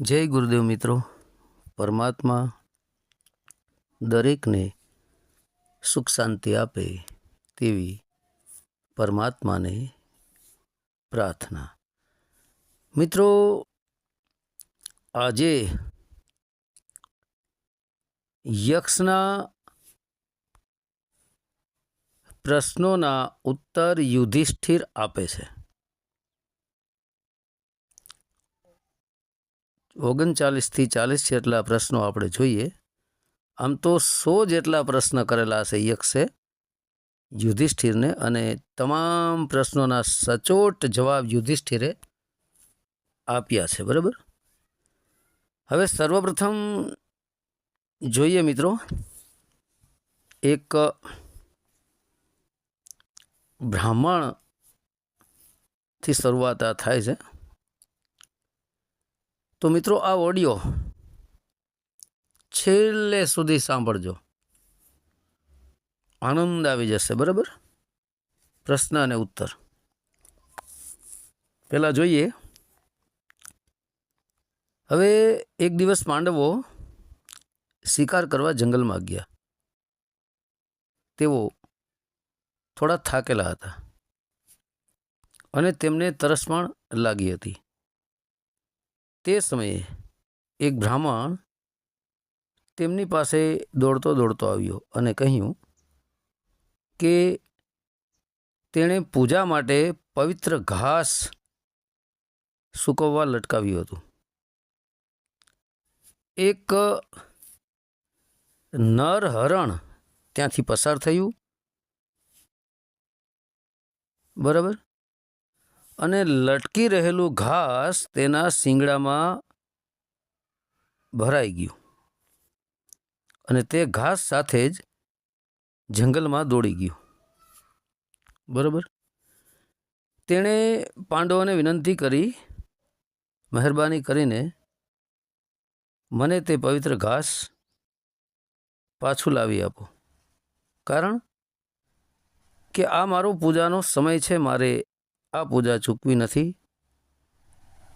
જય ગુરુદેવ મિત્રો. પરમાત્મા દરેકને સુખ શાંતિ આપે તેવી પરમાત્માને પ્રાર્થના. મિત્રો, આજે યક્ષના પ્રશ્નોના ઉત્તર યુધિષ્ઠિર આપે છે. ઓગણચાલીસથી ચાલીસ જેટલા પ્રશ્નો આપણે જોઈએ. આમ તો સો જેટલા પ્રશ્ન કરેલા હશે યક્ષે યુધિષ્ઠિરને અને તમામ પ્રશ્નોના સચોટ જવાબ યુધિષ્ઠિરે આપ્યા છે, બરાબર? હવે સર્વપ્રથમ જોઈએ મિત્રો, એક બ્રાહ્મણથી શરૂઆત આ થાય છે. તો મિત્રો આ ઓડિયો છેલ્લે સુધી સાંભળજો. આનંદ આવી જશે, બરાબર? પ્રશ્ન અને ઉત્તર. પહેલાં જોઈએ. હવે એક દિવસ પાંડવો શિકાર કરવા જંગલમાં ગયા. તેઓ થોડા થાકેલા હતા અને તેમને તરસ પણ લાગી હતી. તે સમયે એક બ્રાહ્મણ તેમની પાસે દોડતો દોડતો આવ્યો અને કહ્યું કે તેણે પૂજા માટે પવિત્ર ઘાસ સૂકવવા લટકાવ્યું હતું. એક નર હરણ ત્યાંથી પસાર થયું. બરાબર? અને લટકી રહેલું ઘાસ તેના શિંગડામાં ભરાઈ ગયું. અને તે ઘાસ સાથે જ જંગલમાં દોડી ગયું. બરાબર? તેણે પાંડવોને વિનંતી કરી, મહેરબાની કરીને મને તે પવિત્ર ઘાસ પાછું લાવી આપો. કારણ કે આ મારો પૂજાનો સમય છે, મારે આ પૂજા ચૂકવી નથી?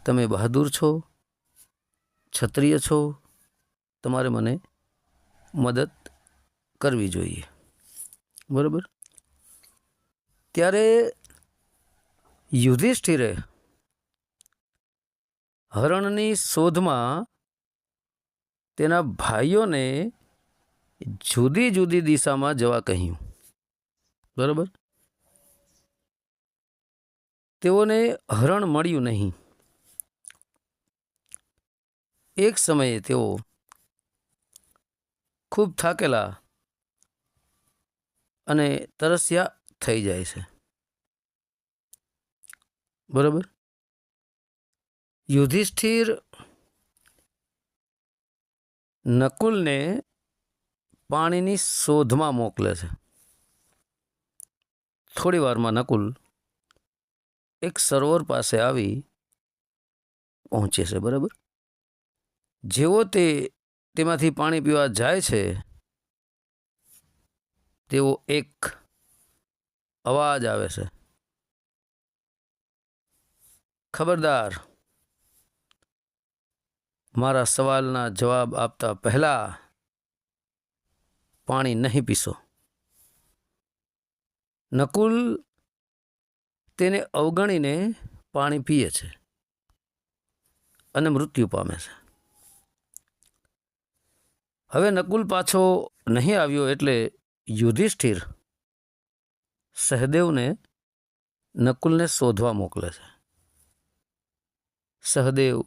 તમે બહાદુર છો? ક્ષત્રિય છો? તમારે મને મદદ કરવી જોઈએ. બરાબર? ત્યારે યુધિષ્ઠિરે હરણની શોધમાં તેના ભાઈઓને જુદી જુદી દિશામાં જવા કહ્યું. બરાબર? તેઓને હરણ મળ્યું નહીં. એક સમયે તેઓ ખૂબ થાકેલા અને તરસ્યા થઈ જાય છે. બરાબર? યુધિષ્ઠિર નકુલને પાણીની શોધમાં મોકલે છે. થોડી વારમાં નકુલ એક સરોવર પાસે આવી પહોંચે છે, બરાબર? જેવો તે તેમાંથી પાણી પીવા જાય છે, તેવો એક અવાજ આવે છે. ખબરદાર, મારા સવાલના જવાબ આપતા પહેલા પાણી નહીં પીશો. નકુલ તેને અવગણીને પાણી પીએ છે અને મૃત્યુ પામે છે. હવે નકુલ પાછો નહીં આવ્યો એટલે યુધિષ્ઠિર સહદેવને નકુલને શોધવા મોકલે છે. સહદેવ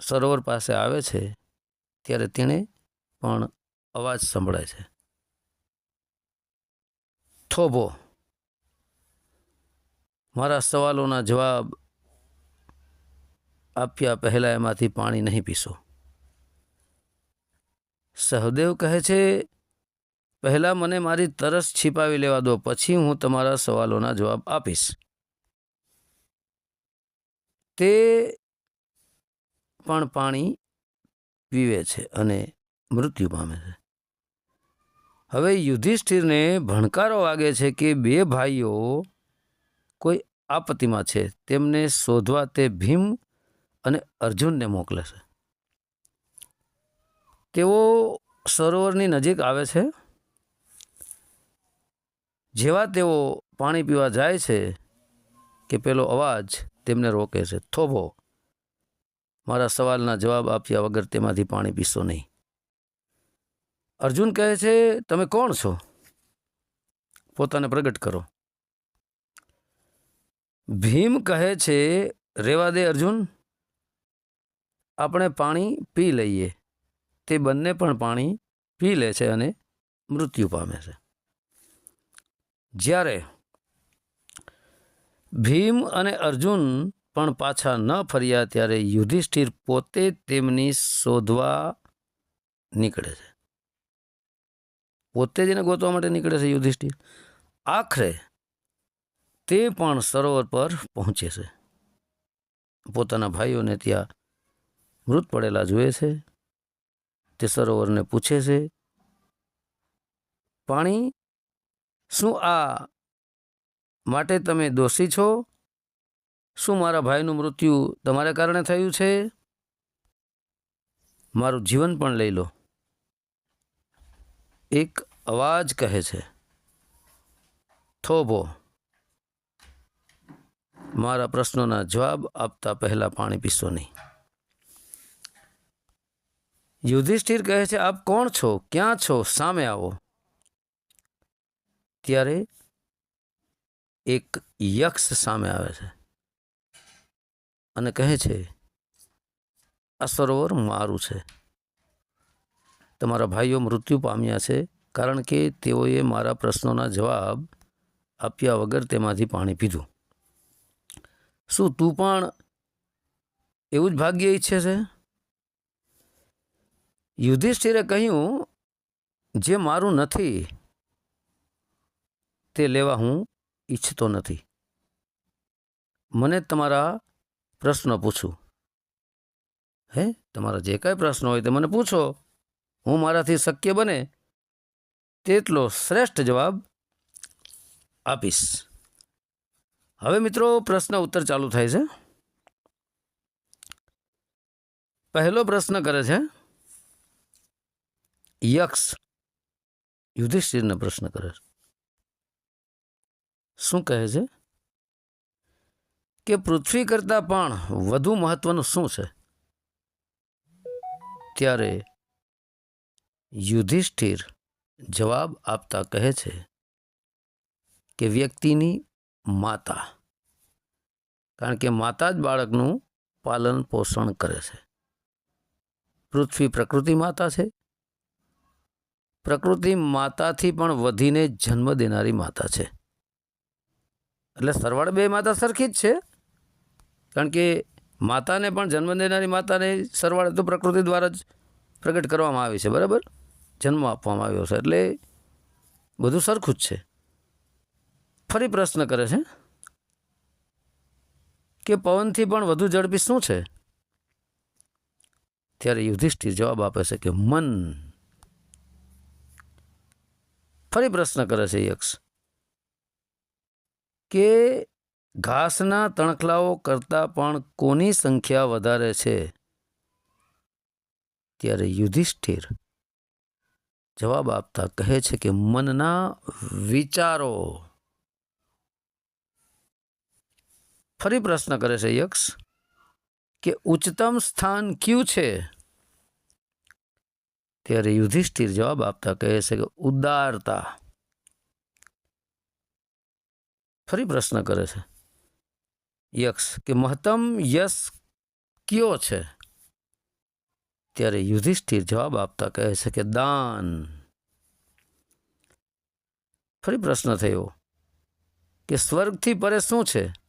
સરોવર પાસે આવે છે ત્યારે તેણે પણ અવાજ સંભળાય છે. થોભો મારા સવાલોના જવાબ આપ્યા પહેલાં એમાંથી પાણી નહીં પીશો. સહદેવ કહે છે, પહેલાં મને મારી તરસ છીપાવી લેવા દો, પછી હું તમારા સવાલોના જવાબ આપીશ. તે પણ પાણી પીવે છે અને મૃત્યુ પામે છે. હવે યુધિષ્ઠિરને ભણકારો વાગે છે કે બે ભાઈઓ કોઈ આપત્તિમાં છે, તેમને શોધવા તે ભીમ અને અર્જુનને મોકલે છે. તેઓ સરોવરની નજીક આવે છે. જેવા તેઓ પાણી પીવા જાય છે કે પેલો અવાજ તેમને રોકે છે, થોભો, મારા સવાલના જવાબ આપ્યા વગર તેમાંથી પાણી પીશો નહીં. અર્જુન કહે છે, તમે કોણ છો? પોતાને પ્રગટ કરો. ભીમ કહે છે, રેવા દે અર્જુન, આપણે પાણી પી લઈએ. તે બંને પણ પાણી પી લે છે અને મૃત્યુ પામે છે. જ્યારે ભીમ અને અર્જુન પણ પાછા ન ફર્યા ત્યારે યુધિષ્ઠિર પોતે તેમની શોધવા નીકળે છે. પોતે જ એને ગોતવા માટે નીકળે છે યુધિષ્ઠિર. આખરે તે પણ સરોવર પર પહોંચે છે. પોતાના ભાઈઓને ત્યાં મૃત પડેલા જુએ છે. તે સરોવરને પૂછે છે, પાણી, શું આ માટે તમે દોષી છો? શું મારા ભાઈનું મૃત્યુ તમારા કારણે થયું છે? મારું જીવન પણ લઈ લો. એક અવાજ કહે છે, થોભો મારા પ્રશ્નોના જવાબ આપતા પહેલાં પાણી પીશો નહીં. યુધિષ્ઠિર કહે છે, આપ કોણ છો? ક્યાં છો? સામે આવો. ત્યારે એક યક્ષ સામે આવે છે અને કહે છે, આ સરોવર મારું છે. તમારા ભાઈઓ મૃત્યુ પામ્યા છે કારણ કે તેઓએ મારા પ્રશ્નોના જવાબ આપ્યા વગર તેમાંથી પાણી પીધું. શું તું પણ એવું જ ભાગ્ય ઈચ્છે છે? યુધિષ્ઠિરે કહ્યું, જે મારું નથી, તે લેવા હું ઈચ્છતો નથી. મને તમારા પ્રશ્નો પૂછું. હે, તમારા જે કાંઈ પ્રશ્નો હોય તે મને પૂછો. હું મારાથી શક્ય બને તેટલો શ્રેષ્ઠ જવાબ આપીશ. હવે મિત્રો પ્રશ્ન ઉત્તર ચાલુ થાય છે. પહેલો પ્રશ્ન કરે છે. યક્ષ યુધિષ્ઠિરને પ્રશ્ન કરે છે. શું કહે છે? કે પૃથ્વી કરતાં પણ વધુ મહત્વનું શું છે? ત્યારે યુધિષ્ઠિર જવાબ આપતા કહે છે કે વ્યક્તિની માતા. કારણ કે માતા જ બાળકનું પાલન પોષણ કરે છે. પૃથ્વી પ્રકૃતિ માતા છે. પ્રકૃતિ માતાથી પણ વધીને જન્મ દેનારી માતા છે. એટલે સરવાળે બે માતા સરખી જ છે. કારણ કે માતાને પણ જન્મ દેનારી માતાને સરવાળે તો પ્રકૃતિ દ્વારા જ પ્રગટ કરવામાં આવી છે, બરાબર? જન્મ આપવામાં આવ્યો છે. એટલે બધું સરખું જ છે. ફરી પ્રશ્ન કરે છે? કે પવનથી પણ વધુ ઝડપી શું છે? ત્યારે યુધિષ્ઠિર જવાબ આપે છે કે મન. ફરી પ્રશ્ન કરે છે યક્ષ. કે ઘાસના તણખલાઓ કરતાં પણ કોની સંખ્યા વધારે છે? ત્યારે યુધિષ્ઠિર જવાબ આપતા કહે છે કે મનના વિચારો. ફરી પ્રશ્ન કરે છે, યક્ષ, કે ઉચ્ચતમ સ્થાન કયું છે? ત્યારે યુધિષ્ઠિર જવાબ આપતા કહે છે કે ઉદારતા. ફરી પ્રશ્ન કરે છે, યક્ષ, કે મહત્તમ યશ કયો છે? ત્યારે યુધિષ્ઠિર જવાબ આપતા કહે છે કે દાન. ફરી પ્રશ્ન થયો, કે સ્વર્ગથી પરે શું છે?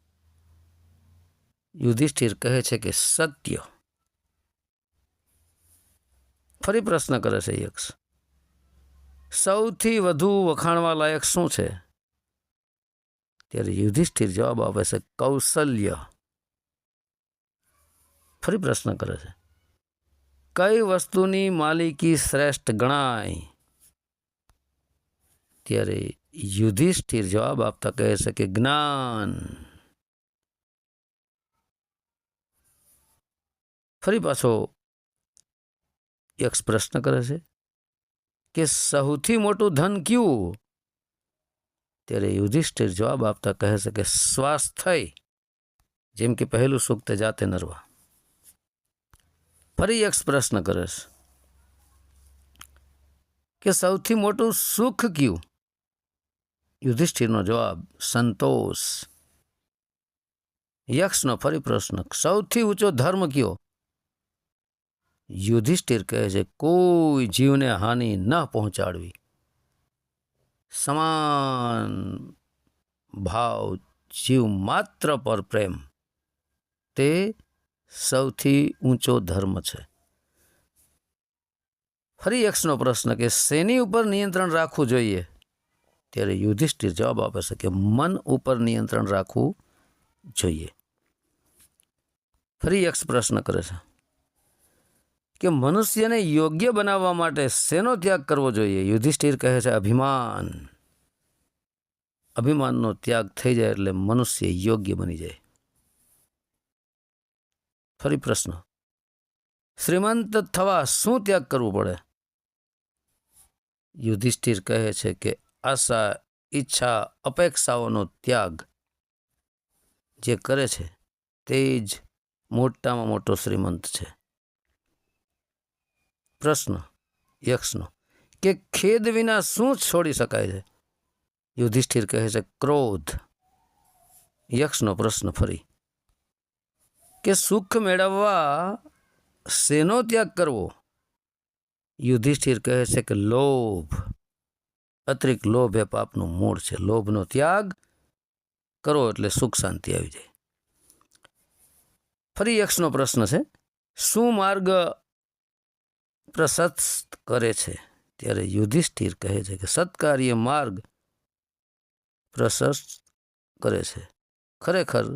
યુધિષ્ઠિર કહે છે કે સત્ય. ફરી પ્રશ્ન કરે છે યક્ષ, સૌથી વધુ વખાણવા લાયક શું છે? ત્યારે યુધિષ્ઠિર જવાબ આપે છે કૌશલ્ય. ફરી પ્રશ્ન કરે છે, કઈ વસ્તુની માલિકી શ્રેષ્ઠ ગણાય? ત્યારે યુધિષ્ઠિર જવાબ આપતા કહે છે કે જ્ઞાન. ફરી પાછો યક્ષ પ્રશ્ન કરે છે કે સૌથી મોટું ધન કયું? ત્યારે યુધિષ્ઠિર જવાબ આપતા કહે છે કે સ્વાસ્થ્ય, જેમ કે પહેલું સુખ તે જાતે નરવા. ફરી યક્ષ પ્રશ્ન કરે છે કે સૌથી મોટું સુખ કયું? યુધિષ્ઠિરનો જવાબ સંતોષ. યક્ષનો ફરી પ્રશ્ન, સૌથી ઊંચો ધર્મ કયો? યુધિષ્ઠિર કહે છે, કોઈ જીવને હાનિ ન પહોંચાડવી. સમાન ભાવ જીવ માત્ર પર પ્રેમ. તે સૌથી ઊંચો ધર્મ છે. ફરી એક્સનો પ્રશ્ન કે શેની ઉપર નિયંત્રણ રાખવું જોઈએ? ત્યારે યુધિષ્ઠિર જવાબ આપે છે કે મન ઉપર નિયંત્રણ રાખવું જોઈએ. ફરી એક્સ પ્રશ્ન કરે છે. કે મનુષ્યને યોગ્ય બનાવવા માટે શેનો ત્યાગ કરવો જોઈએ? યુધિષ્ઠિર કહે છે, અભિમાન. અભિમાનનો ત્યાગ થઈ જાય એટલે મનુષ્ય યોગ્ય બની જાય. ફરી પ્રશ્ન. શ્રીમંત થવા શું ત્યાગ કરવું પડે? યુધિષ્ઠિર કહે છે કે આશા, ઈચ્છા, અપેક્ષાઓનો ત્યાગ જે કરે છે તે જ મોટામાં મોટો શ્રીમંત છે. પ્રશ્ન, યક્ષનો, કે ખેદ વિના શું છોડી શકાય છે? યુધિષ્ઠિર કહે છે, ક્રોધ. યક્ષનો પ્રશ્ન ફરી, કે સુખ મેળવવા શેનો ત્યાગ કરવો? યુધિષ્ઠિર કહે છે કે લોભ. અતિરિક્ત લોભ એ પાપનું મૂળ છે. લોભનો ત્યાગ કરો એટલે સુખ શાંતિ આવી જાય. ફરી યક્ષનો પ્રશ્ન છે, શું માર્ગ પ્રશસ્ત કરે છે ત્યારે યુધિષ્ઠિર કહે છે કે સત્કાર્ય માર્ગ પ્રશસ્ત કરે છે ખરેખર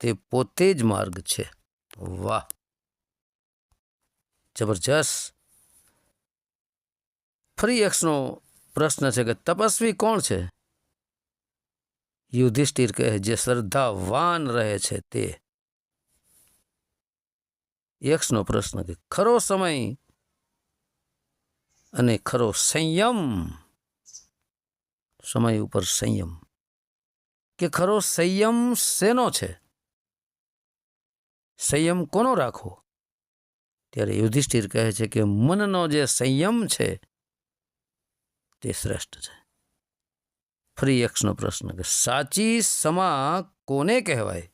તે પોતે જ માર્ગ છે વાહ જબરજસ્ત ફરી યક્ષનો પ્રશ્ન છે કે તપસ્વી કોણ છે યુધિષ્ઠિર કહે જે શ્રદ્ધાવાન રહે છે તે યક્ષનો પ્રશ્ન કે ખરો સમય અને ખરો સંયમ. સમય ઉપર સંયમ. કે ખરો સંયમ શેનો છે? સંયમ કોનો રાખવો? ત્યારે યુધિષ્ઠિર કહે છે કે મનનો જે સંયમ છે, તે શ્રેષ્ઠ છે. ફરી યક્ષનો પ્રશ્ન કે સાચી સમા કોને કહેવાય?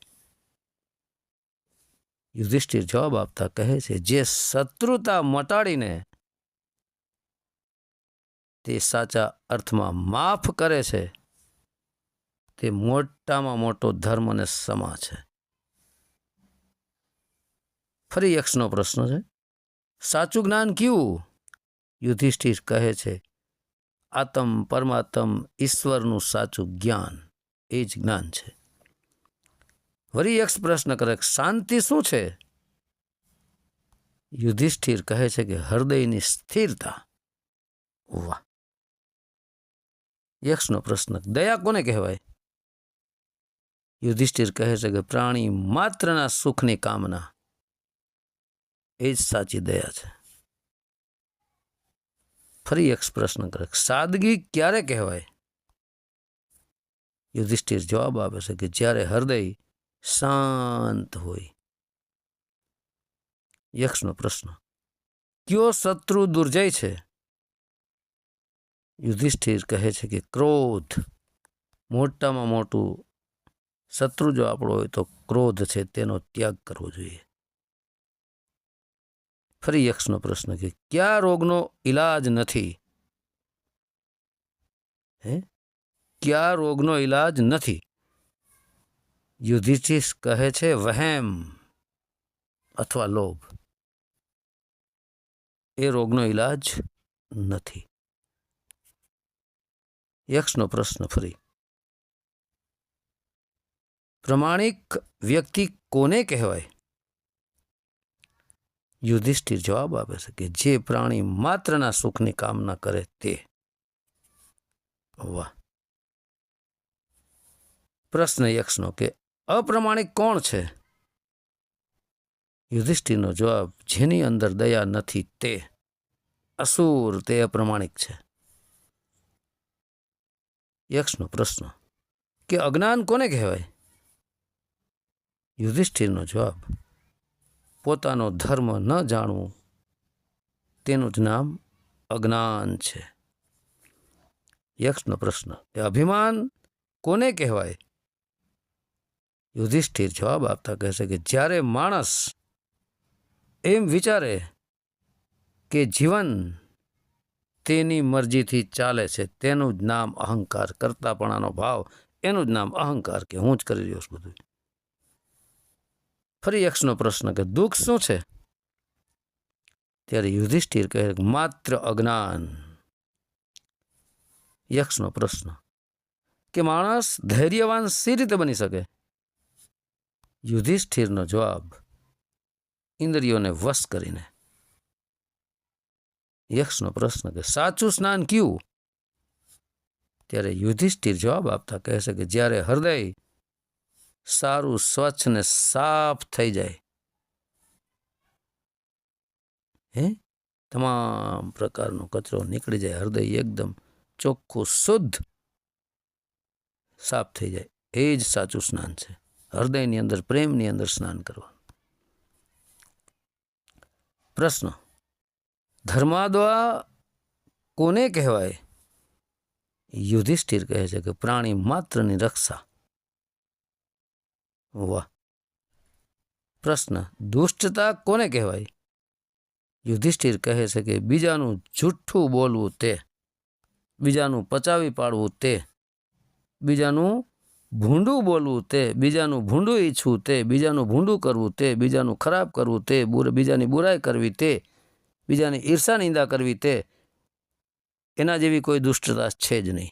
યુધિષ્ઠિર જવાબ આપતા કહે છે, જે શત્રુતા મટાડીને તે સાચા અર્થમાં માફ કરે છે. તે મોટામાં મોટો ધર્મ અને સમા છે. ફરી યક્ષનો પ્રશ્ન છે. સાચું જ્ઞાન કયું? યુધિષ્ઠિર કહે છે, આત્મ પરમાત્મ ઈશ્વરનું સાચું જ્ઞાન એ જ જ્ઞાન છે. વરી યક્ષ પ્રશ્ન કરે, શાંતિ શું છે? યુધિષ્ઠિર કહે છે કે, હૃદયની સ્થિરતા. વાહ. યક્ષનો પ્રશ્ન. દયા કોને કહેવાય? યુધિષ્ઠિર કહે છે કે પ્રાણી માત્રના સુખની કામના. એ જ સાચી દયા છે. ફરી યક્ષ પ્રશ્ન કરે સાદગી ક્યારે કહેવાય? યુધિષ્ઠિર જવાબ આપે છે કે જ્યારે હૃદય શાંત હોય. યક્ષનો પ્રશ્ન. કયો શત્રુ દુર્જય છે? યુધિષ્ઠિર કહે છે કે ક્રોધ, મોટામાં મોટું શત્રુ જો આપણો હોય તો ક્રોધ છે, તેનો ત્યાગ કરવો જોઈએ. ફરી યક્ષનો પ્રશ્ન કે કયા રોગનો ઈલાજ નથી? હે? કયા રોગનો ઈલાજ નથી? યુધિષ્ઠિર કહે છે વહેમ અથવા લોભ. એ રોગનો ઈલાજ નથી. યક્ષનો પ્રશ્ન ફરી પ્રમાણિક વ્યક્તિ કોને કહેવાય યુધિષ્ઠિર જવાબ આપે છે કે જે પ્રાણી માત્રના સુખની કામના કરે તે વાહ પ્રશ્ન યક્ષનો કે અપ્રમાણિક કોણ છે યુધિષ્ઠિરનો જવાબ જેની અંદર દયા નથી તે અસુર તે અપ્રમાણિક છે યક્ષનો પ્રશ્ન. કે અજ્ઞાન કોને કહેવાય? યુધિષ્ઠિરનો જવાબ. પોતાનો ધર્મ ન જાણવું. તેનું જ નામ અજ્ઞાન છે. યક્ષનો પ્રશ્ન. કે અભિમાન કોને કહેવાય? યુધિષ્ઠિર જવાબ આપતા કહે છે કે જ્યારે માણસ એમ વિચારે કે જીવન તેની મરજીથી ચાલે છે, તેનું જ નામ અહંકાર કરતાપણાનો ભાવ, એનું જ નામ અહંકાર કે હું જ કરી રહ્યો છું બધું. ફરી યક્ષનો પ્રશ્ન કે દુઃખ શું છે? ત્યારે યુધિષ્ઠિર કહે માત્ર અજ્ઞાન. યક્ષનો પ્રશ્ન કે માણસ ધૈર્યવાન સી રીતે બની શકે? યુધિષ્ઠિરનો જવાબ, ઇન્દ્રિયોને વશ કરીને. યક્ષનો પ્રશ્ન કે, સાચું સ્નાન કયું? ત્યારે યુધિષ્ઠિર જવાબ આપતા કહે છે કે, જ્યારે હૃદય સારું, સ્વચ્છ ને સાફ થઈ જાય. હે? તમામ પ્રકારનો કચરો નીકળી જાય, હૃદય એકદમ ચોખ્ખું, શુદ્ધ, સાફ થઈ જાય. એ જ સાચું સ્નાન છે. હૃદયની અંદર પ્રેમની અંદર સ્નાન કરવાનું. પ્રશ્ન ધર્માદ્વા કોને કહેવાય? યુધિષ્ઠિર કહે છે કે પ્રાણી માત્રની રક્ષા. વાહ. પ્રશ્ન, દુષ્ટતા કોને કહેવાય? યુધિષ્ઠિર કહે છે કે બીજાનું જૂઠું બોલવું તે, બીજાનું પચાવી પાડવું તે, બીજાનું ભૂંડું બોલવું તે, બીજાનું ભૂંડું ઈચ્છવું તે, બીજાનું ભૂંડું કરવું તે, બીજાનું ખરાબ કરવું તે બીજાની બુરાઈ કરવી તે બીજાની ઈર્ષા નિંદા કરવી તે એના જેવી કોઈ દુષ્ટતા છે જ નહીં.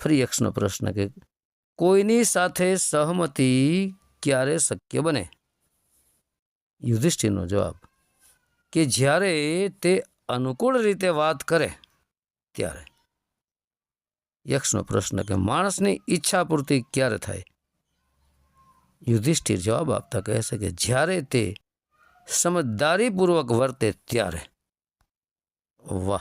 ફરી એક્સનો પ્રશ્ન કે કોઈની સાથે સહમતિ ક્યારે શક્ય બને? યુધિષ્ઠિરનો જવાબ કે જ્યારે તે અનુકૂળ રીતે વાત કરે ત્યારે. યક્ષનો પ્રશ્ન કે માણસની ઈચ્છા પૂર્તિ ક્યારે થાય? યુધિષ્ઠિર જવાબ આપતા કહે છે કે જ્યારે તે સમજદારીપૂર્વક વર્તે ત્યારે? વાહ.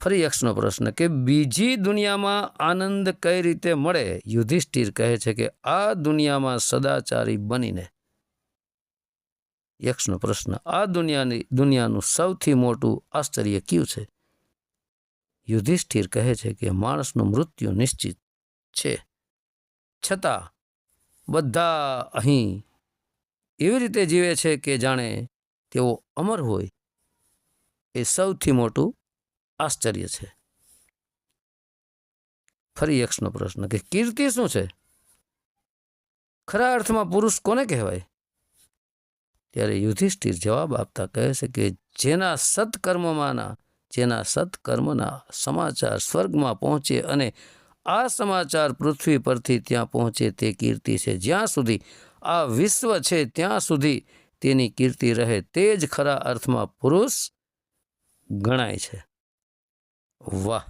ફરી યક્ષનો પ્રશ્ન કે બીજી દુનિયામાં આનંદ કઈ રીતે મળે? યુધિષ્ઠિર કહે છે કે આ દુનિયામાં સદાચારી બનીને. યક્ષનો પ્રશ્ન, આ દુનિયાની, દુનિયાનું સૌથી મોટું આશ્ચર્ય કયું છે? યુધિષ્ઠિર કહે છે કે માણસનું મૃત્યુ નિશ્ચિત છે. છતાં, બધા અહીં એવી રીતે જીવે છે કે જાણે તેઓ અમર હોય, એ સૌથી મોટું આશ્ચર્ય છે. ફરી યક્ષનો પ્રશ્ન કે કીર્તિ શું છે? ખરા અર્થમાં પુરુષ કોને કહેવાય? ત્યારે યુધિષ્ઠિર જવાબ આપતા કહે છે કે જેના સત્કર્મમાંના, જેના સત્કર્મના સમાચાર સ્વર્ગમાં પહોંચે અને આ સમાચાર પૃથ્વી પરથી ત્યાં પહોંચે તે કીર્તિ છે જ્યાં સુધી આ વિશ્વ છે ત્યાં સુધી તેની કીર્તિ રહે તે જ ખરા અર્થમાં પુરુષ ગણાય છે. વાહ!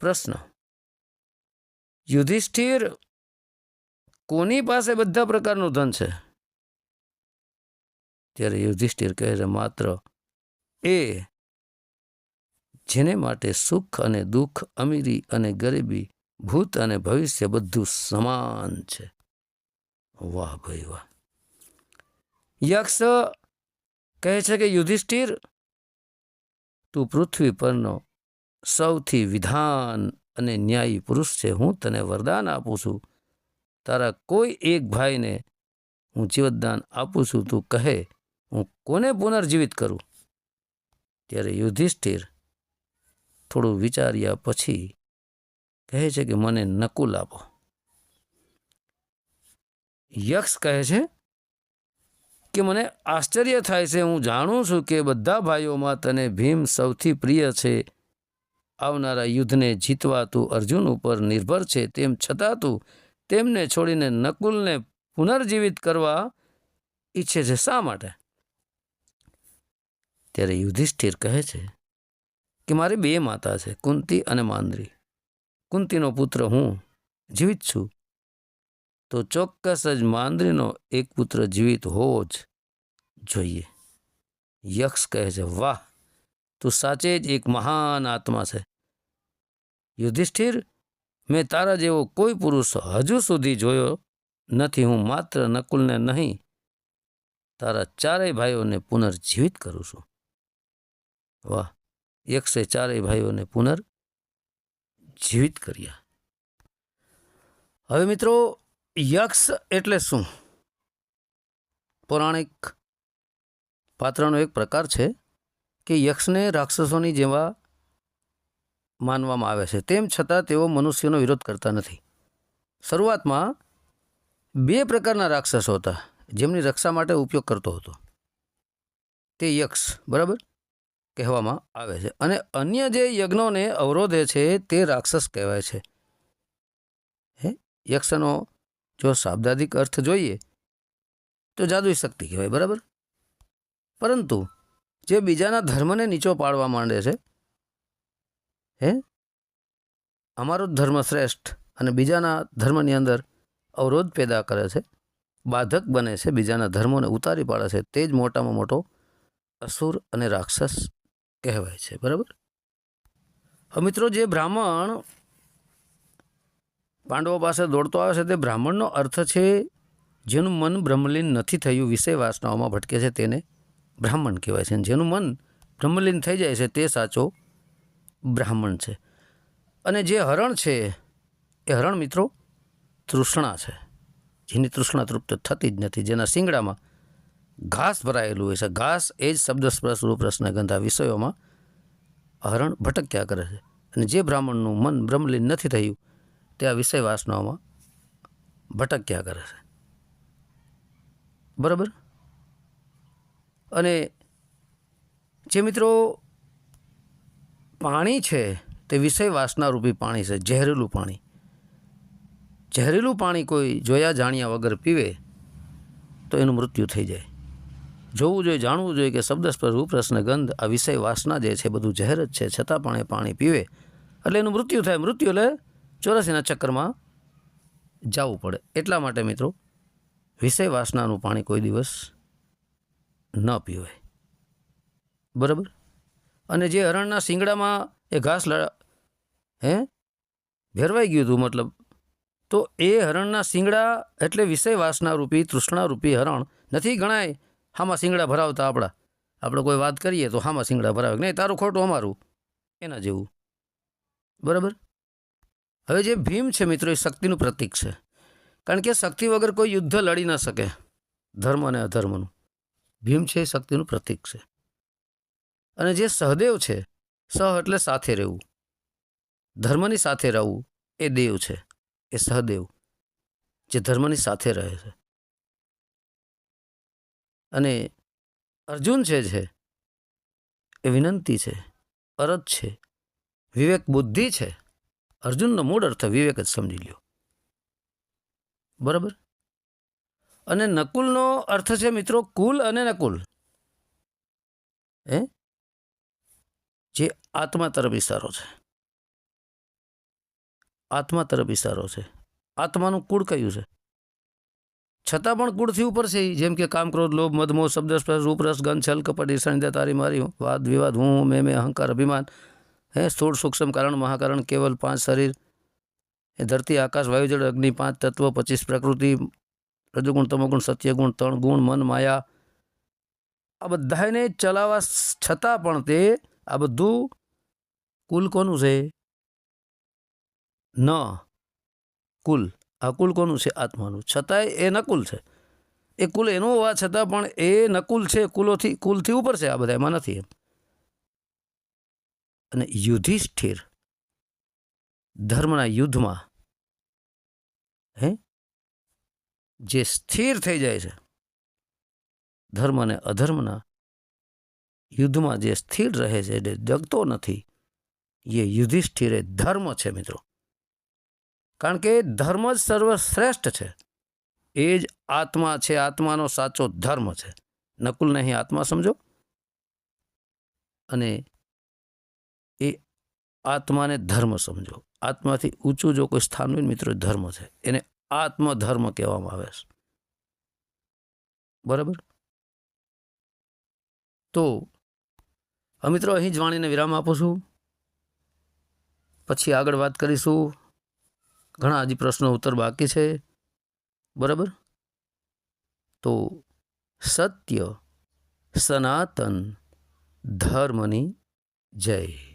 પ્રશ્ન. યુધિષ્ઠિર કોની પાસે બધા પ્રકારનું ધન છે? ત્યારે યુધિષ્ઠિર કહે છે, માત્ર એ જેને માટે સુખ અને દુઃખ, અમીરી અને ગરીબી ભૂત અને ભવિષ્ય બધું સમાન છે. વાહ ભાઈ વાહ. યક્ષ કહે છે કે, યુધિષ્ઠિર, તું પૃથ્વી પરનો સૌથી વિધાન અને ન્યાયી પુરુષ છે. હું તને વરદાન આપું છું. તારા કોઈ એક ભાઈને હું જીવતદાન આપું છું. તું કહે, હું કોને પુનર્જીવિત કરું? ત્યારે યુધિષ્ઠિર થોડું વિચાર્યા પછી કહે છે કે મને નકુલ આપો. યક્ષ કહે છે કે મને આશ્ચર્ય થાય છે. હું જાણું છું કે બધા ભાઈઓમાં તને ભીમ સૌથી પ્રિય છે. આવનારા યુદ્ધને જીતવા તું અર્જુન ઉપર નિર્ભર છે. તેમ છતાં તું તેમને છોડીને નકુલને પુનર્જીવિત કરવા ઈચ્છે છે. શા માટે? ત્યારે યુધિષ્ઠિર કહે છે કે મારી બે માતા છે, કુંતી અને માંદ્રી. કુંતીનો પુત્ર હું જીવિત છું. તો ચોક્કસ જ માંદ્રીનો એક પુત્ર જીવિત હોવો જ જોઈએ. યક્ષ કહે છે, વાહ, તું સાચે જ એક મહાન આત્મા છે. યુધિષ્ઠિર, મેં તારા જેવો કોઈ પુરુષ હજુ સુધી જોયો નથી. હું માત્ર નકુલને નહીં, તારા ચારેય ભાઈઓને પુનર્જીવિત કરું છું. વાહ, યક્ષે ચારેય ભાઈઓને પુનર જીવિત કર્યા હવે મિત્રો, યક્ષ એટલે શું? પૌરાણિક પાત્રનો એક પ્રકાર છે કે યક્ષને રાક્ષસોની જેવા માનવામાં આવે છે. તેમ છતાં તેઓ મનુષ્યનો વિરોધ કરતા નથી. શરૂઆતમાં બે પ્રકારના રાક્ષસો હતા જેમની રક્ષા માટે ઉપયોગ કરતો હતો. તે યક્ષ, બરાબર? કહેવામાં આવે છે. અને અન્ય જે યજ્ઞોને અવરોધે છે તે રાક્ષસ કહેવાય છે. હે? યક્ષનો જો શાબ્દાધિક અર્થ જોઈએ, તો જાદુઈ શક્તિ કહેવાય, બરાબર? પરંતુ જે બીજાના ધર્મને નીચો પાડવા માંડે છે, હે? અમારો ધર્મ શ્રેષ્ઠ અને બીજાના ધર્મની અંદર અવરોધ પેદા કરે છે, બાધક બને છે, બીજાના ધર્મોને ઉતારી પાડે છે, તે જ મોટામાં મોટો અસુર અને રાક્ષસ કહેવાય છે, બરાબર? હવે મિત્રો, જે બ્રાહ્મણ પાંડવો પાસે દોડતો આવે છે, તે બ્રાહ્મણનો અર્થ છે, જેનું મન બ્રહ્મલીન નથી થયું વિષય વાસનાઓમાં ભટકે છે, તેને બ્રાહ્મણ કહેવાય છે. અને જેનું મન બ્રહ્મલીન થઈ જાય છે, તે સાચો બ્રાહ્મણ છે. અને જે હરણ છે, એ હરણ મિત્રો તૃષ્ણા છે, જેની તૃષ્ણા તૃપ્ત થતી જ નથી. જેના શિંગડામાં ઘાસ ભરાયેલું હોય છે. ઘાસ એ જ શબ્દ સ્પર્શ રૂપ રસના ગંધા વિષયોમાં હરણ ભટક્યા કરે છે. અને જે બ્રાહ્મણનું મન બ્રહ્મલીન નથી થયું, તે આ વિષય વાસનાઓમાં ભટક્યા કરે છે. બરાબર? અને જે મિત્રો પાણી છે, તે વિષય વાસનારૂપી પાણી છે, ઝેરેલું પાણી. ઝેરેલું પાણી કોઈ જોયા જાણ્યા વગર પીવે, તો એનું મૃત્યુ થઈ જાય. જોવું જોઈએ, જાણવું જોઈએ કે શબ્દ સ્પર્શ રૂપરસને ગંધ આ વિષય વાસના જે છે બધું ઝેર જ છે. છતાં પણ એ પાણી પીવે. એટલે એનું મૃત્યુ થાય. મૃત્યુ એટલે ચોરાસીના ચક્કરમાં જવું પડે. એટલા માટે મિત્રો, વિષય વાસનાનું પાણી કોઈ દિવસ ન પીવાય. બરાબર? અને જે હરણના શિંગડામાં એ ઘાસ લ હે? ભેરવાઈ ગયું હતું મતલબ. તો એ હરણના શિંગડા એટલે વિષય વાસનારૂપી, તૃષ્ણારૂપી હરણ નથી ગણાય. હામાં શિંગડા ભરાવતા આપણા. આપણે કોઈ વાત કરીએ તો હામાં શિંગડા ભરાવે. નહીં, તારું ખોટું અમારું. એના જેવું. બરાબર? હવે જે ભીમ છે મિત્રો, એ શક્તિનું પ્રતીક છે. કારણ કે શક્તિ વગર કોઈ યુદ્ધ લડી ન શકે. ધર્મ અને અધર્મનું. ભીમ છે એ શક્તિનું પ્રતીક છે. અને જે સહદેવ છે, સહ એટલે સાથે રહેવું. ધર્મની સાથે રહેવું એ દેવ છે. એ સહદેવ, જે ધર્મની સાથે રહે છે. અને અર્જુન છે છે, એ વિનંતી છે, અરજ છે, વિવેક બુદ્ધિ છે, અર્જુનનો મૂળ અર્થ વિવેક જ સમજી લ્યો. બરાબર? અને નકુલનો અર્થ છે મિત્રો કુલ અને નકુલ. હે? જે આત્મા તરફ ઇશારો છે. આત્મા તરફ ઇશારો છે. આત્માનું કુળ કયું છે? છતાં પણ કુળથી ઉપર છે જેમ કે કામ, ક્રોધ, લોભ મધમો શબ્દ, સ્પર્શ રૂપરસ ગંધ, છલ, કપટ ઈર્ષણિતા તારી મારી વાદ, વિવાદ, હું મેં મેં, અહંકાર, અભિમાન, હે, સ્થૂળ, સૂક્ષ્મ, કારણ, મહાકારણ, કેવલ, પાંચ, શરીર, એ ધરતી, આકાશ, વાયુ, જળ, અગ્નિ, પાંચ, તત્વ, પચીસ, પ્રકૃતિ, રજુગુણ, તમોગુણ, સત્યગુણ ત્રણ ગુણ, મન, માયા. આ બધાને ચલાવવા છતાં પણ તે આ બધું કુલ કોનું છે? ન. કુલ. આ કુલ કોનું છે આત્માનું? છતાંય એ નકુલ છે. એ કુલ એનું હોવા છતાં પણ એ નકુલ છે, કુલોથી, કુલથી ઉપર છે આ બધા, એમાં નથી એમ. અને યુધિષ્ઠિર ધર્મના યુદ્ધમાં, હે? જે સ્થિર થઈ જાય છે, ધર્મ અને અધર્મના યુદ્ધમાં જે સ્થિર રહે છે જે જગતો નથી, એ યુધિષ્ઠિર એ ધર્મ છે મિત્રો. કારણ કે ધર્મ જ સર્વશ્રેષ્ઠ છે. એ જ આત્મા છે, આત્માનો સાચો ધર્મ છે. નકુલને અહીં આત્મા સમજો. અને એ આત્માને ધર્મ સમજો. આત્માથી ઊંચું જો કોઈ સ્થાન હોય મિત્રો ધર્મ છે. એને આત્મધર્મ કહેવામાં આવે છે. બરાબર? તો મિત્રો, અહીં જ વાણીને વિરામ આપું છું. પછી આગળ વાત કરીશું. ઘણા હજી પ્રશ્નો ઉત્તર બાકી છે. બરાબર? તો સત્ય સનાતન ધર્મની જય.